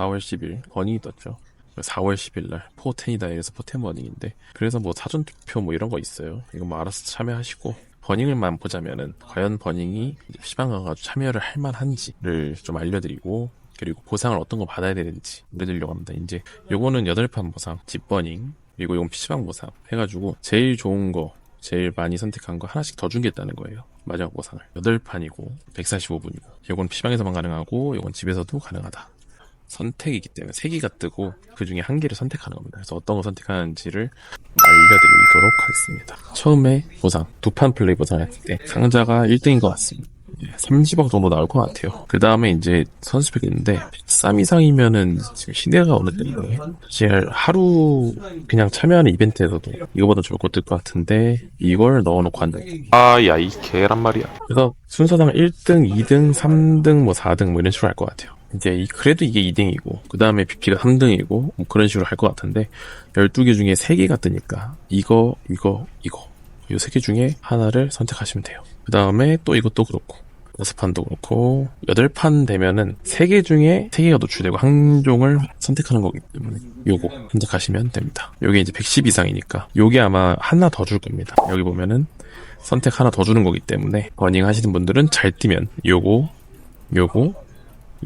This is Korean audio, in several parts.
4월 10일 버닝이 떴죠. 4월 10일 날 포텐이다 이래서 포텐 버닝인데 그래서 뭐 사전 투표 뭐 이런 거 있어요. 이거 뭐 알아서 참여하시고 버닝을만 보자면은 과연 버닝이 시방 가가지고 참여를 할 만한지를 좀 알려드리고 그리고 보상을 어떤 거 받아야 되는지 알려드리려고 합니다. 이제 요거는 8판 보상, 집버닝 그리고 이건 PC방 보상 해가지고 제일 좋은 거 제일 많이 선택한 거 하나씩 더 주겠다는 거예요. 마지막 보상을. 8판이고 145분이고 요건 PC방에서만 가능하고 요건 집에서도 가능하다. 선택이기 때문에 3개가 뜨고 그 중에 한 개를 선택하는 겁니다. 그래서 어떤 거 선택하는지를 알려드리도록 하겠습니다. 처음에 보상, 두 판 플레이 보상 했을 때 상자가 1등인 것 같습니다. 30억 정도 나올 것 같아요. 그 다음에 이제 선수팩이 있는데 3 이상이면은 지금 시내가 어느 때인데 사실 하루 그냥 참여하는 이벤트에서도 이거보다 좋을 것 같은데 이걸 넣어놓고 한다. 아 야 이 개란 말이야 그래서 순서상 1등, 2등, 3등, 뭐 4등 뭐 이런 식으로 할 것 같아요. 이제 이- 그래도 이게 2등이고 그 다음에 BP가 3등이고 뭐 그런 식으로 할 것 같은데 12개 중에 3개가 뜨니까 이거, 이거, 이거 이 3개 중에 하나를 선택하시면 돼요. 그 다음에 또 이것도 그렇고 다섯 판도 그렇고 여덟 판 되면은 세 개 중에 세 개가 노출되고 한 종을 선택하는 거기 때문에 요거 선택하시면 됩니다. 요게 이제 110 이상이니까 요게 아마 하나 더 줄 겁니다. 여기 보면은 선택 하나 더 주는 거기 때문에 버닝 하시는 분들은 잘 뛰면 요거 요거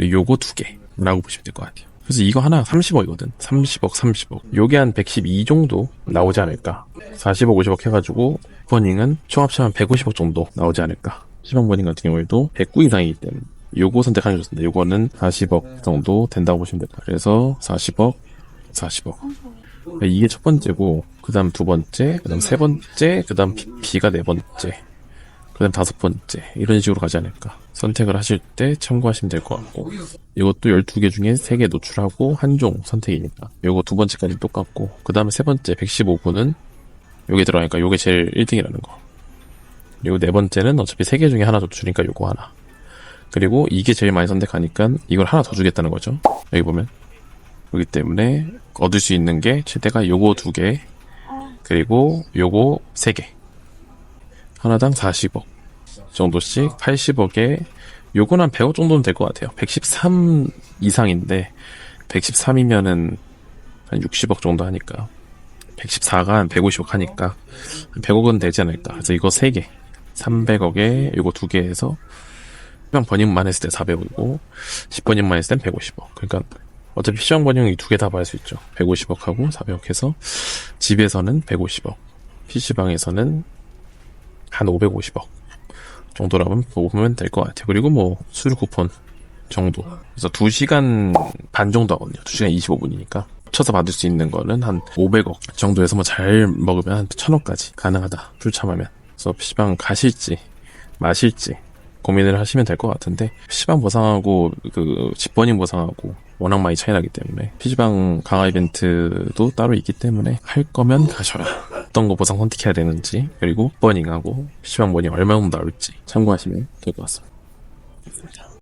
요거 두 개라고 보시면 될 것 같아요. 그래서 이거 하나 30억이거든. 30억, 30억. 요게 한 112 정도 나오지 않을까. 40억, 50억 해가지고 버닝은 총 합치면 150억 정도 나오지 않을까. 시방 버닝 같은 경우에도 109 이상이기 때문에 요거 선택하는 게 좋습니다. 요거는 40억 정도 된다고 보시면 됩니다. 그래서 40억, 40억. 그러니까 이게 첫 번째고, 그 다음 두 번째, 그 다음 세 번째, 그 다음 B가 네 번째, 그 다음 다섯 번째. 이런 식으로 가지 않을까. 선택을 하실 때 참고하시면 될 것 같고. 이것도 12개 중에 3개 노출하고 한 종 선택이니까. 요거 두 번째까지 똑같고. 그 다음에 세 번째 115분은 요게 들어가니까 요게 제일 1등이라는 거. 그리고 네 번째는 어차피 세개 중에 하나 노출이니까 요거 하나. 그리고 이게 제일 많이 선택하니까 이걸 하나 더 주겠다는 거죠. 여기 보면. 그렇기 때문에 얻을 수 있는 게 최대가 요거 두 개, 그리고 요거 세 개. 하나당 40억 정도씩 80억에 요건 한 100억 정도는 될 것 같아요. 113 이상인데 113이면은 한 60억 정도 하니까 114가 한 150억 하니까 한 100억은 되지 않을까. 그래서 이거 3개 300억에 이거 2개 해서 시장 번역만 했을 때 400억이고 10번역만 했을 땐 150억. 그러니까 어차피 시장 번역 이두 개다 받을 수 있죠. 150억하고 400억 해서 집에서는 150억, PC방에서는 한 550억 정도라면 보면 될 것 같아요. 그리고 뭐 수료 쿠폰 정도. 그래서 2시간 반 정도 하거든요. 2시간 25분이니까. 쳐서 받을 수 있는 거는 한 500억 정도에서 뭐 잘 먹으면 한 1000억까지 가능하다. 출참하면. 그래서 PC방 가실지 마실지 고민을 하시면 될 것 같은데 PC방 보상하고 그 집버닝 보상하고 워낙 많이 차이 나기 때문에 PC방 강화 이벤트도 따로 있기 때문에 할 거면 가셔야 어떤 거 보상 선택해야 되는지 그리고 버닝하고 PC방 버닝 얼마 정도 나올지 참고하시면 될 것 같습니다.